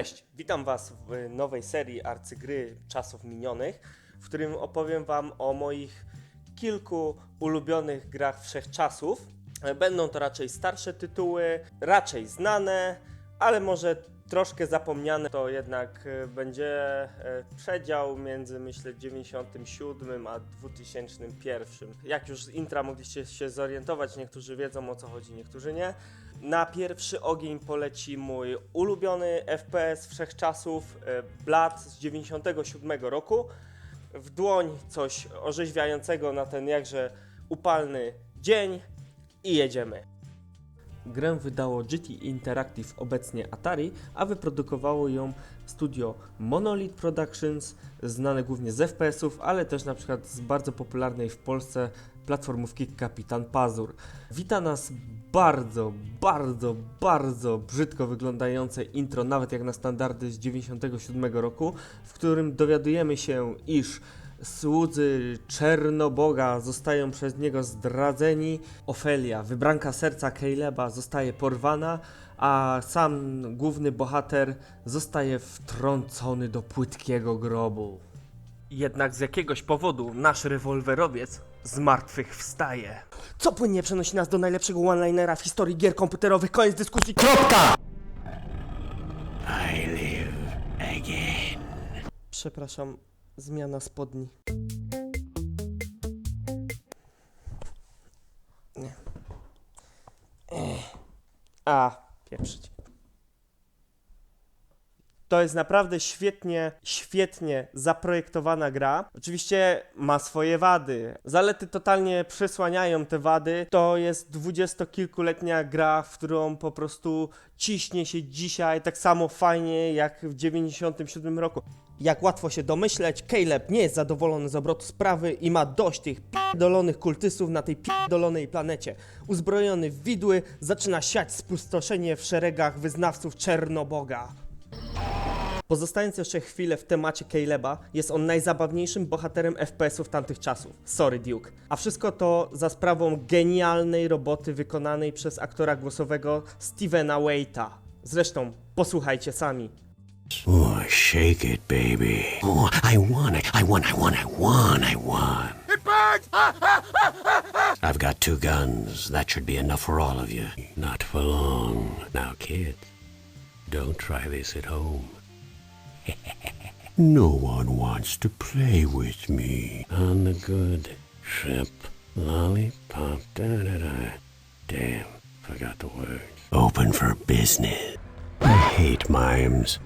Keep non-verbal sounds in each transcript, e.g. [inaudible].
Cześć, witam Was w nowej serii Arcygry Czasów Minionych, w którym opowiem Wam o moich kilku ulubionych grach wszechczasów. Będą to raczej starsze tytuły, raczej znane, ale może troszkę zapomniane. To jednak e, będzie e, przedział między, myślę, 97 a 2001. Jak już z intra mogliście się zorientować, niektórzy wiedzą o co chodzi, niektórzy nie. Na pierwszy ogień poleci mój ulubiony FPS wszechczasów e, Blood z 97 roku. W dłoń coś orzeźwiającego na ten jakże upalny dzień i jedziemy. Grę wydało GT Interactive, obecnie Atari, a wyprodukowało ją studio Monolith Productions, znane głównie z FPS-ów, ale też na przykład z bardzo popularnej w Polsce platformówki Kapitan Pazur. Wita nas bardzo, bardzo, bardzo brzydko wyglądające intro, nawet jak na standardy z 97 roku, w którym dowiadujemy się, iż słudzy Czernoboga zostają przez niego zdradzeni. Ofelia, wybranka serca Caleba, zostaje porwana, a sam główny bohater zostaje wtrącony do płytkiego grobu. Jednak z jakiegoś powodu nasz rewolwerowiec z martwych wstaje. Co płynnie przenosi nas do najlepszego one-linera w historii gier komputerowych. Koniec dyskusji. Kropka! I live again. Przepraszam, zmiana spodni. Nie. Ech. A, pieprzyć. To jest naprawdę świetnie, świetnie zaprojektowana gra. Oczywiście ma swoje wady. Zalety totalnie przysłaniają te wady. To jest dwudziestokilkuletnia gra, w którą po prostu ciśnie się dzisiaj tak samo fajnie jak w 97 roku. Jak łatwo się domyśleć, Caleb nie jest zadowolony z obrotu sprawy i ma dość tych dolonych kultystów na tej dolonej planecie. Uzbrojony w widły zaczyna siać spustoszenie w szeregach wyznawców Czernoboga. Pozostając jeszcze chwilę w temacie Caleba, jest on najzabawniejszym bohaterem FPS-ów tamtych czasów. Sorry Duke. A wszystko to za sprawą genialnej roboty wykonanej przez aktora głosowego Stevena Waita. Zresztą, posłuchajcie sami. Oh, shake it, baby. Oh, I won it. I won, I won, I won, I won. It burns! [laughs] I've got two guns. That should be enough for all of you. Not for long. Now, kids, don't try this at home. [laughs] no one wants to play with me. On the good ship, lollipop, da da da. Damn, forgot the words. Open for business. I hate mimes.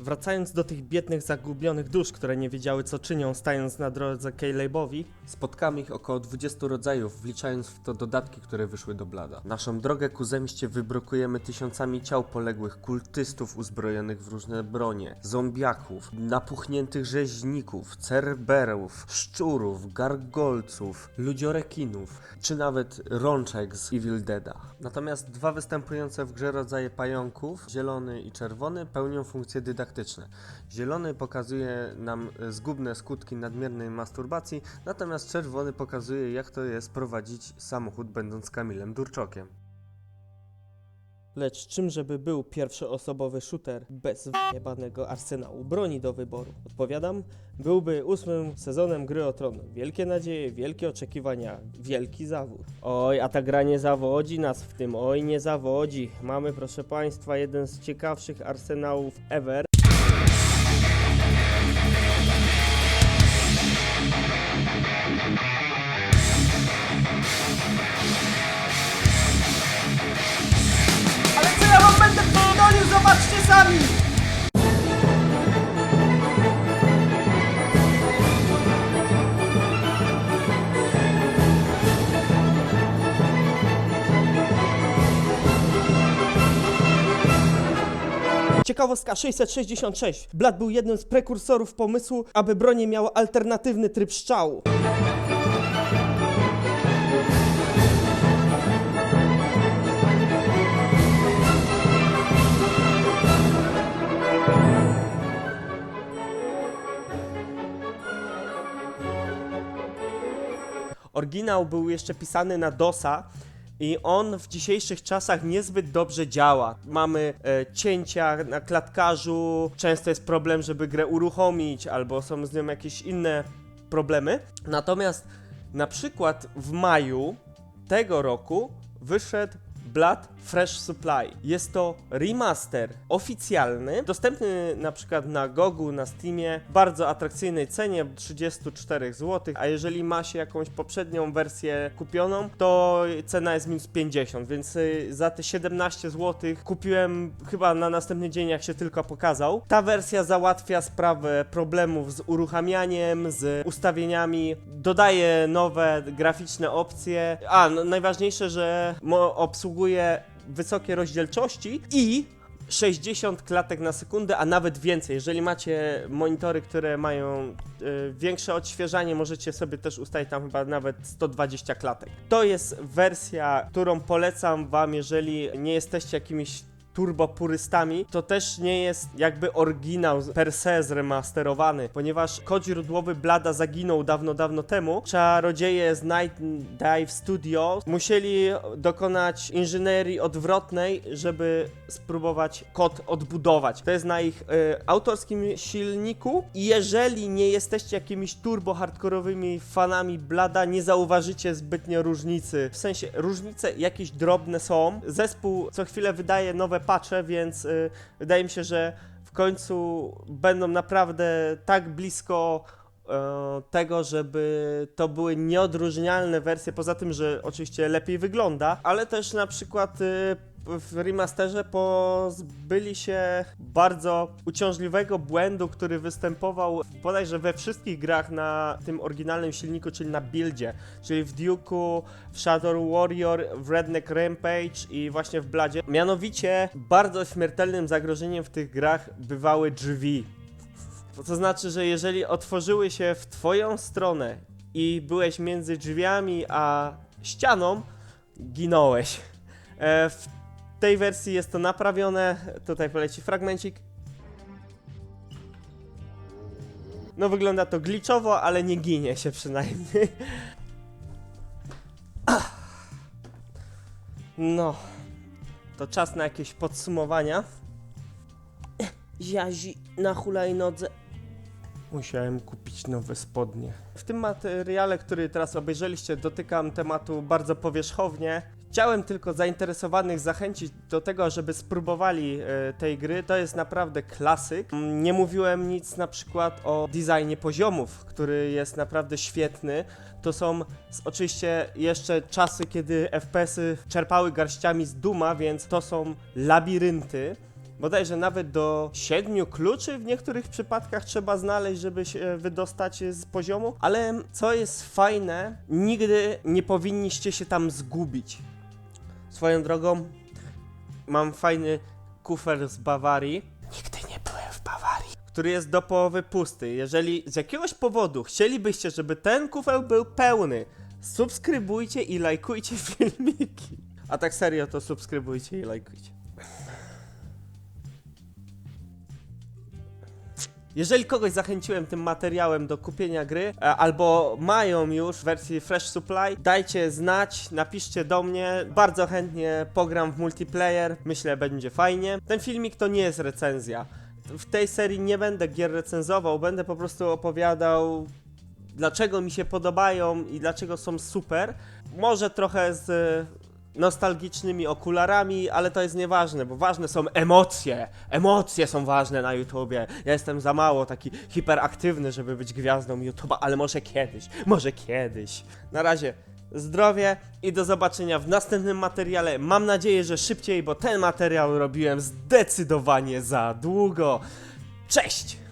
Wracając do tych biednych, zagubionych dusz, które nie wiedziały co czynią, stając na drodze Calebowi, spotkamy ich około 20 rodzajów, wliczając w to dodatki, które wyszły do blada. Naszą drogę ku zemście wybrokujemy tysiącami ciał poległych kultystów uzbrojonych w różne bronie, zombiaków, napuchniętych rzeźników, cerberów, szczurów, gargolców, ludziorekinów, czy nawet rączek z Evil Deada. Natomiast dwa występujące w grze rodzaje pająków, zielony i czerwony, pełnią funkcje dydaktyczne. Zielony pokazuje nam e, zgubne skutki nadmiernej masturbacji, natomiast czerwony pokazuje jak to jest prowadzić samochód będąc Kamilem Durczokiem. Lecz czym żeby był pierwszoosobowy shooter bez wyjebanego arsenału broni do wyboru? Odpowiadam, byłby ósmym sezonem Gry o Tron. Wielkie nadzieje, wielkie oczekiwania, wielki zawód. Oj, a ta gra nie zawodzi nas w tym, oj nie zawodzi. Mamy proszę Państwa jeden z ciekawszych arsenałów ever. Ciekawostka 666. Blood był jednym z prekursorów pomysłu, aby bronie miały alternatywny tryb strzału. Oryginał był jeszcze pisany na DOSa i on w dzisiejszych czasach niezbyt dobrze działa. Mamy e, cięcia na klatkarzu, często jest problem, żeby grę uruchomić, albo są z nią jakieś inne problemy. Natomiast na przykład w maju tego roku wyszedł Blood Fresh Supply. Jest to remaster oficjalny, dostępny na przykład na Gogu, na Steamie, w bardzo atrakcyjnej cenie 34 zł, a jeżeli ma się jakąś poprzednią wersję kupioną, to cena jest minus 50, więc y, za te 17 zł kupiłem chyba na następny dzień, jak się tylko pokazał. Ta wersja załatwia sprawę problemów z uruchamianiem, z ustawieniami, dodaje nowe graficzne opcje, a no, najważniejsze, że obsługuje wysokie rozdzielczości i 60 klatek na sekundę, a nawet więcej. Jeżeli macie monitory, które mają y, większe odświeżanie, możecie sobie też ustawić tam chyba nawet 120 klatek. To jest wersja, którą polecam wam, jeżeli nie jesteście jakimiś turbopurystami, to też nie jest jakby oryginał per se zremasterowany, ponieważ kod źródłowy Blada zaginął dawno, dawno temu. Czarodzieje z Night Dive Studio musieli dokonać inżynierii odwrotnej, żeby spróbować kod odbudować. To jest na ich y, autorskim silniku i jeżeli nie jesteście jakimiś turbo hardkorowymi fanami Blada, nie zauważycie zbytnio różnicy. W sensie różnice jakieś drobne są. Zespół co chwilę wydaje nowe patche, więc y, wydaje mi się, że w końcu będą naprawdę tak blisko e, tego, żeby to były nieodróżnialne wersje, poza tym, że oczywiście lepiej wygląda, ale też na przykład y, w remasterze pozbyli się bardzo uciążliwego błędu, który występował bodajże we wszystkich grach na tym oryginalnym silniku, czyli na buildzie, czyli w Duke'u, w Shadow Warrior, w Redneck Rampage i właśnie w Bladzie. Mianowicie bardzo śmiertelnym zagrożeniem w tych grach bywały drzwi. To znaczy, że jeżeli otworzyły się w twoją stronę i byłeś między drzwiami a ścianą, ginąłeś. E, w tej wersji jest to naprawione. Tutaj poleci fragmencik. No wygląda to glitchowo, ale nie ginie się przynajmniej. [clears throat] No, to czas na jakieś podsumowania. Ziazi na hulajnodze. Musiałem kupić nowe spodnie. W tym materiale, który teraz obejrzeliście, dotykam tematu bardzo powierzchownie. Chciałem tylko zainteresowanych zachęcić do tego, żeby spróbowali e, tej gry. To jest naprawdę klasyk. Mm, Nie mówiłem nic na przykład o designie poziomów, który jest naprawdę świetny. To są oczywiście jeszcze czasy, kiedy FPS-y czerpały garściami z Duma, więc to są labirynty. Bodajże nawet do siedmiu kluczy w niektórych przypadkach trzeba znaleźć, żeby się wydostać z poziomu. Ale co jest fajne, nigdy nie powinniście się tam zgubić. Swoją drogą, mam fajny kufer z Bawarii. Nigdy nie byłem w Bawarii. Który jest do połowy pusty. Jeżeli z jakiegoś powodu chcielibyście, żeby ten kufer był pełny, subskrybujcie i lajkujcie [laughs] filmiki. A tak serio, to subskrybujcie i lajkujcie. Jeżeli kogoś zachęciłem tym materiałem do kupienia gry, e, albo mają już w wersji Fresh Supply, dajcie znać, napiszcie do mnie. Bardzo chętnie pogram w multiplayer. Myślę, będzie fajnie. Ten filmik to nie jest recenzja. W tej serii nie będę gier recenzował, będę po prostu opowiadał dlaczego mi się podobają i dlaczego są super. Może trochę z nostalgicznymi okularami, ale to jest nieważne, bo ważne są emocje. Emocje są ważne na YouTubie. Ja jestem za mało taki hiperaktywny, żeby być gwiazdą YouTube'a, ale może kiedyś, może kiedyś. Na razie zdrowie i do zobaczenia w następnym materiale. Mam nadzieję, że szybciej, bo ten materiał robiłem zdecydowanie za długo. Cześć!